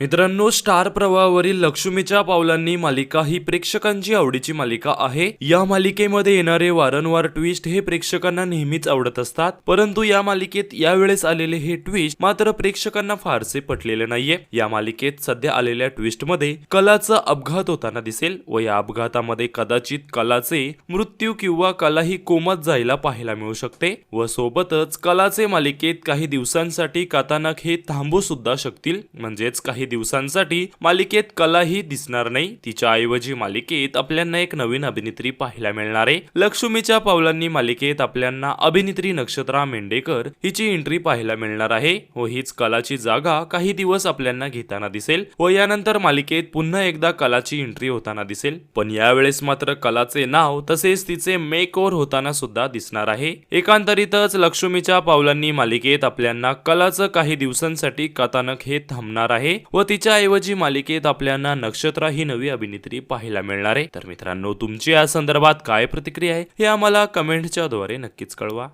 मित्रांनो स्टार प्रवाहावरील लक्ष्मीच्या पावलांनी मालिका ही प्रेक्षकांची आवडीची मालिका आहे. या मालिकेमध्ये येणारे वारंवार ट्विस्ट हे प्रेक्षकांना नेहमीच आवडत असतात. परंतु या मालिकेत यावेळेस आलेले हे ट्विस्ट मात्र प्रेक्षकांना फारसे पटलेले नाहीये. या मालिकेत सध्या आलेल्या ट्विस्टमध्ये कलाचा अपघात होताना दिसेल व या अपघातामध्ये कदाचित कलाचे मृत्यू किंवा कला ही कोमात जायला पाहायला मिळू शकते व सोबतच कलाचे मालिकेत काही दिवसांसाठी कथानक हे थांबू सुद्धा शकतील. म्हणजेच काही दिवसांसाठी मालिकेत कलाही दिसणार नाही. तिच्या ऐवजी मालिकेत आपल्याला एक नवीन अभिनेत्री पाहायला मिळणार आहे. लक्ष्मीच्या पावलांनी मालिकेत आपल्याला अभिनेत्री नक्षत्रा मेंढेकर हिची एंट्री पाहायला मिळणार आहे. व हीच कलाची जागा काही दिवस आपल्याला घेताना दिसेल. व यानंतर मालिकेत पुन्हा एकदा कलाची एंट्री होताना दिसेल. पण यावेळेस मात्र कलाचे नाव तसेच तिचे मेक ओव्हर होताना सुद्धा दिसणार आहे. एकांतरीतच लक्ष्मीच्या पावलांनी मालिकेत आपल्याला कलाचं काही दिवसांसाठी कथानक हे थांबणार आहे. व तिच्या ऐवजी मालिकेत आपल्याला नक्षत्रा ही नवी अभिनेत्री पाहायला मिळणार आहे. तर मित्रांनो तुमची या संदर्भात काय प्रतिक्रिया आहे हे आम्हाला कमेंटच्या द्वारे नक्कीच कळवा.